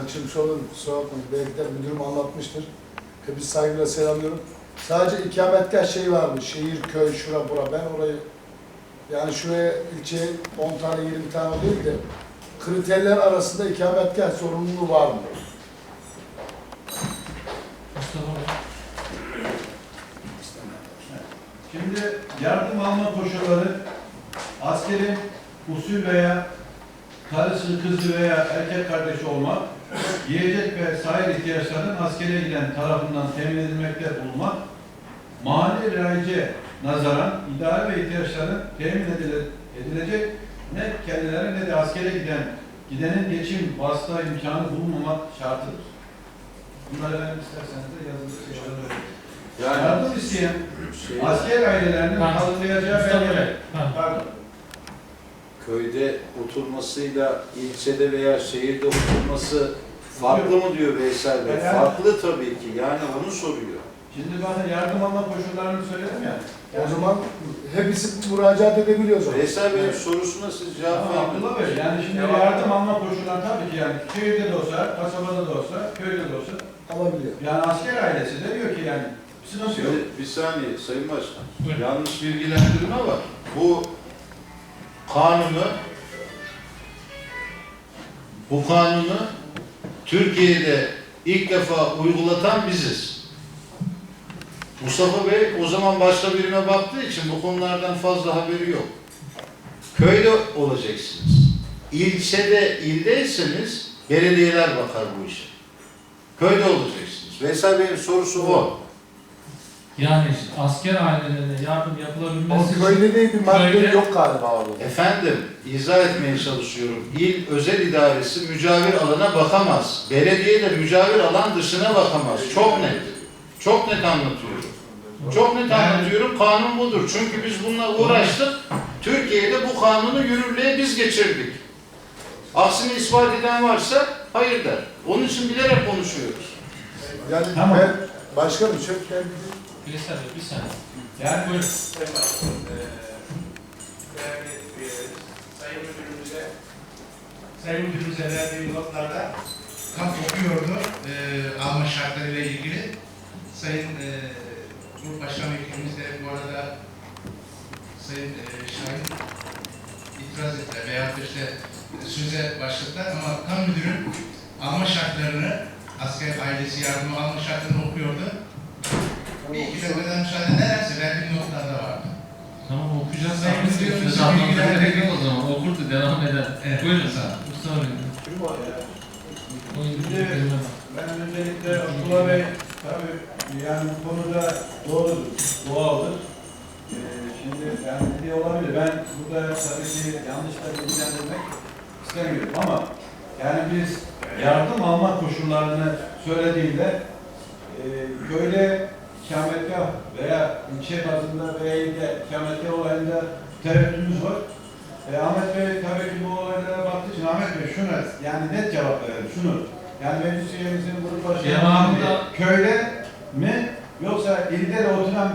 kaçırmış olurum. Kusura bakmayın. Belki de müdürüm anlatmıştır. Hepsi saygıyla selamlıyorum. Sadece ikametgah şeyi varmış. Şehir, köy, şura, bura. Ben orayı yani şuraya ilçe 10 tane 20 tane değil de kriterler arasında ikametgah sorumluluğu var mı? Şimdi yardım alma koşulları askerin usul veya karısı, kızı veya erkek kardeşi olmak, yiyecek ve sahil ihtiyaçlarının askere giden tarafından temin edilmekte bulunmak, mali raice nazaran idare ve ihtiyaçların temin edile- edilecek ne kendileri ne de askere giden gidenin geçim vasıta imkanı bulunmamak şartıdır. Bunları ben isterseniz de yazılı şeyler. Yani Yardım isteyen şey, Asker ailelerinin Ha. hazırlayacağı belgeler. Pardon. köyde oturmasıyla ilçede veya şehirde oturması farklı mı diyor Veysel Bey? Yani- Farklı tabii ki. Yani onu soruyor. Şimdi bana yardım alma koşullarını söyledim ya. O zaman hepsi müracaat edebiliyor o zaman. Veysel Bey'in Evet. sorusuna siz cevap Ama verin. Abdullah Bey yani şimdi Devam yardım alma koşulları tabii ki yani şehirde de olsa, kasabada da olsa, köyde de olsa. Alabiliyor. Yani asker ailesi de diyor ki yani sıkıntı yok. Şimdi bir saniye Sayın Başkan. Buyurun. Yanlış bilgilendirme var. Bu kanunu bu kanunu Türkiye'de ilk defa uygulatan biziz. Mustafa Bey o zaman başka birine baktığı için bu konulardan fazla haberi yok. Köyde olacaksınız. İlçede, ildeyseniz belediyeler bakar bu işe. Köyde olacaksınız. Veysel Bey'in sorusu o. Yani asker ailelerine yardım yapılabilmesi için köyde değil bir madde yok galiba orada. Efendim, izah etmeye çalışıyorum. İl özel idaresi mücavir alana bakamaz. Belediye de mücavir alan dışına bakamaz. Çok net. Çok net anlatıyorum. Çok net anlatıyorum. Kanun budur. Çünkü biz bununla uğraştık. Türkiye'de bu kanunu yürürlüğe biz geçirdik. Aksini ispat eden varsa hayır der. Onun için bilerek konuşuyoruz. Yani Tamam. ben başkanım çok ben Bilisel bir saniye. Yani Buyurun. Sayın Başkanım, değerli üyelerimiz, Sayın Müdürümüze, Sayın Müdürümüze verdiği notlarda kamp okuyordu eee alma şartlarıyla ilgili. Sayın eee Grup Başkan Vekilimiz de bu arada Sayın eee Şahin itiraz ettiler veya işte söze başladılar ama Kan Müdürü alma şartlarını, asker ailesi yardımı alma şartlarını okuyordu. Bir iki dakikadan müsaade ederse verdiğim notlarda vardı. Tamam okuyacağız. Sayın Ama Müdürüm, söz sizi almanıza bilgilendirelim. gerek yok o zaman. Okurdu devam eder. Evet, Buyurun. olun. Mustafa Bey. O Şimdi- ilgilendirme bak. ben öncelikle Abdullah Bey tabii yani bu konuda doğrudur, doğaldır. Ee, şimdi yani dediği olabilir. Ben burada tabii ki yanlış da bilgilendirmek istemiyorum ama yani biz yardım alma koşullarını söylediğinde e, köyde ikametgah veya ilçe bazında veya ilde ikametgah olayında tereddütümüz var. E, Ahmet Bey tabii ki bu olaylara baktığı için Ahmet Bey şuna yani net cevap verelim şunu. Yani meclis üyemizin grup başkanı köyde mi yoksa ilde de oturan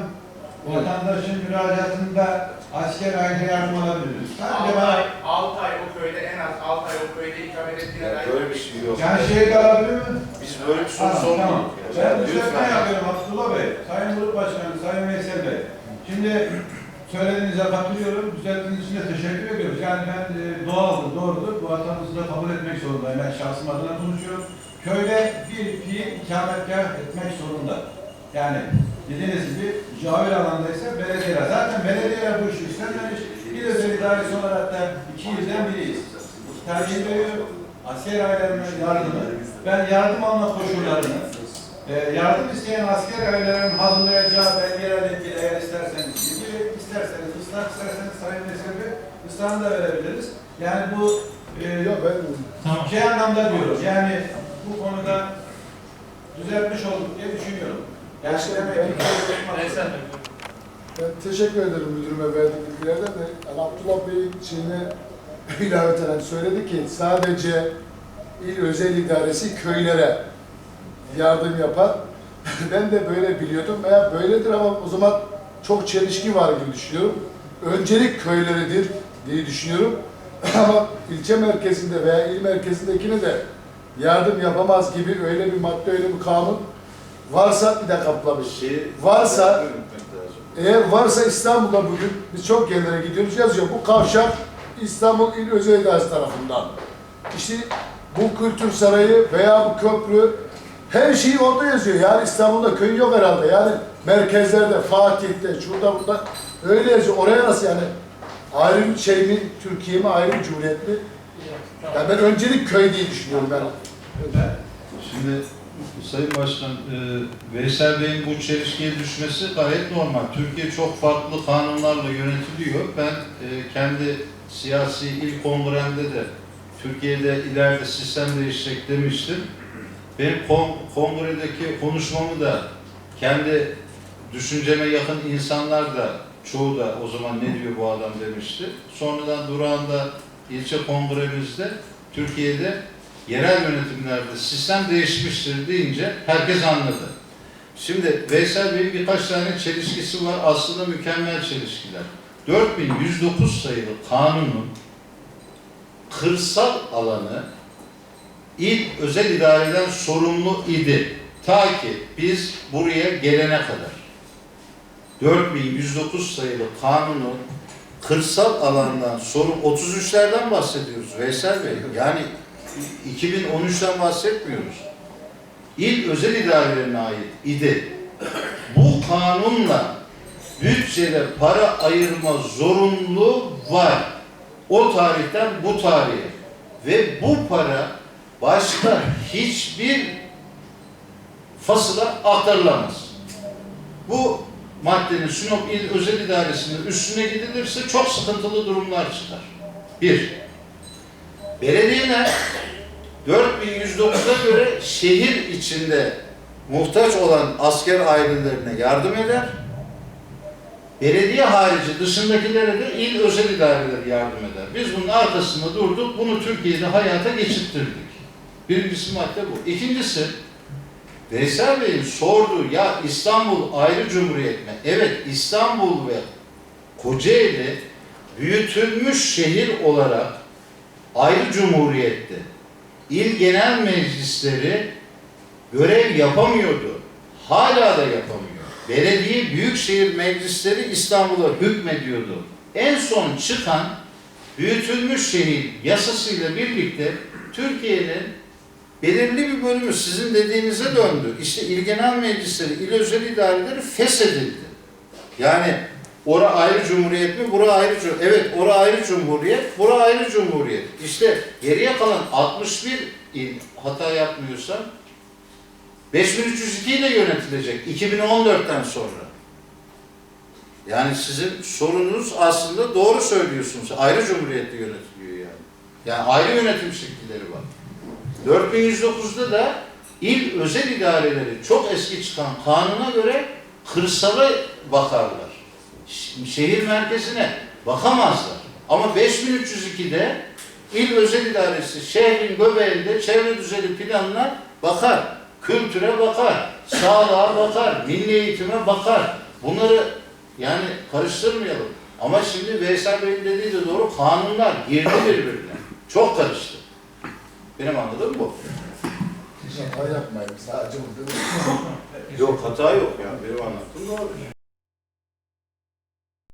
vatandaşın müracaatında asker aile yardım alabilir? Sadece 6 bana ay, 6 ay o köyde, en az 6 ay o köyde ikamet ettiğine dair. böyle bir şey yok. yani şehit alabilir mi? Biz böyle bir soru Tamam, tamam. sormadık. Ben Yani düzeltme yapıyorum Abdullah Bey, Sayın Grup Başkanı, Sayın Veysel Bey. Şimdi söylediğinize katılıyorum, düzelttiğiniz için de teşekkür ediyoruz. Yani ben e, doğaldır, doğrudur, bu hatamızı da kabul etmek zorundayım. Ben şahsım adına konuşuyorum. Köyde bir fiil ikametgah etmek zorunda. Yani dediğiniz gibi cavir alandaysa belediyeler. Zaten belediyeler bu işi üstlenmemiş. Bir özel idaresi olarak da iki ilden biriyiz. Tercih veriyor, asker ailelerine yardımı. Ben yardım alma koşullarını, e, yardım isteyen asker ailelerin hazırlayacağı belgelerle ilgili eğer isterseniz ilgili, isterseniz ıslah, isterseniz sayın meselesi ıslahını da verebiliriz. Yani bu e, yok ben Tamam. Şey anlamda diyorum, yani bu konuda düzeltmiş olduk diye düşünüyorum. Ki Veysel Bey. Ben teşekkür ederim müdürüme verdiği bilgilerden de. Yani Abdullah Bey'in şeyine ilave ederek söyledi ki sadece il özel idaresi köylere yardım yapar. ben de böyle biliyordum veya böyledir ama o zaman çok çelişki var gibi düşünüyorum. Öncelik köyleridir diye düşünüyorum. ama ilçe merkezinde veya il merkezindekine de yardım yapamaz gibi öyle bir madde, öyle bir kanun varsa bir de kaplamış. Şey, Varsa- Yönetmek lazım. Eğer varsa İstanbul'da bugün biz çok yerlere gidiyoruz yazıyor. Bu kavşak İstanbul İl Özel İdaresi tarafından. İşte bu kültür sarayı veya bu köprü her şeyi orada yazıyor. Yani İstanbul'da köy yok herhalde. Yani merkezlerde, Fatih'te, şurada burada öyle yazıyor. Oraya nasıl yani? Ayrı bir şey mi, Türkiye mi, ayrı bir cumhuriyet mi? Yani ben öncelik köy diye düşünüyorum ben. Şimdi Sayın Başkan, e, Veysel Bey'in bu çelişkiye düşmesi gayet normal. Türkiye çok farklı kanunlarla yönetiliyor. Ben e, kendi siyasi il kongremde de Türkiye'de ileride sistem değişecek demiştim. Benim kon- kongredeki konuşmamı da kendi düşünceme yakın insanlar da çoğu da o zaman ne diyor bu adam demişti. Sonradan durağında ilçe kongremizde Türkiye'de yerel yönetimlerde sistem değişmiştir deyince herkes anladı. Şimdi Veysel Bey'in birkaç tane çelişkisi var. Aslında mükemmel çelişkiler. 4109 sayılı kanunun kırsal alanı il özel idareden sorumlu idi. Ta ki biz buraya gelene kadar. 4109 sayılı kanunun kırsal alandan sorun 33'lerden bahsediyoruz Veysel Bey. Yani 2013'ten bahsetmiyoruz. İl özel idarelerine ait idi. Bu kanunla bütçede para ayırma zorunluluğu var. O tarihten bu tarihe. Ve bu para başka hiçbir fasıla aktarılamaz. Bu maddenin Sinop İl Özel İdaresi'nin üstüne gidilirse çok sıkıntılı durumlar çıkar. Bir, belediyeler 4109'a göre şehir içinde muhtaç olan asker ailelerine yardım eder. Belediye harici dışındakilere de il özel idareleri yardım eder. Biz bunun arkasında durduk, bunu Türkiye'de hayata geçirttirdik. Birincisi madde bu. İkincisi, Veysel Bey'in sorduğu ya İstanbul ayrı cumhuriyet mi? Evet İstanbul ve Kocaeli büyütülmüş şehir olarak ayrı cumhuriyetti. İl genel meclisleri görev yapamıyordu. Hala da yapamıyor. Belediye büyükşehir meclisleri İstanbul'a hükmediyordu. En son çıkan büyütülmüş şehir yasasıyla birlikte Türkiye'nin belirli bir bölümü sizin dediğinize döndü. İşte il genel meclisleri, il özel idareleri feshedildi. Yani ora ayrı cumhuriyet mi, bura ayrı cumhuriyet. Evet, ora ayrı cumhuriyet, bura ayrı cumhuriyet. İşte geriye kalan 61 il hata yapmıyorsam 5302 ile yönetilecek 2014'ten sonra. Yani sizin sorunuz aslında doğru söylüyorsunuz. Ayrı cumhuriyette yönetiliyor yani. Yani ayrı yönetim şekilleri var. 4109'da da il özel idareleri çok eski çıkan kanuna göre kırsala bakarlar. Şehir merkezine bakamazlar. Ama 5302'de il özel idaresi şehrin göbeğinde çevre düzeni planına bakar. Kültüre bakar, sağlığa bakar, milli eğitime bakar. Bunları yani karıştırmayalım. Ama şimdi Veysel Bey'in dediği de doğru kanunlar girdi birbirine. Çok karıştı. Benim anladığım bu. Hata yapmayın sadece. Yok hata yok ya. Benim anlattığım doğru.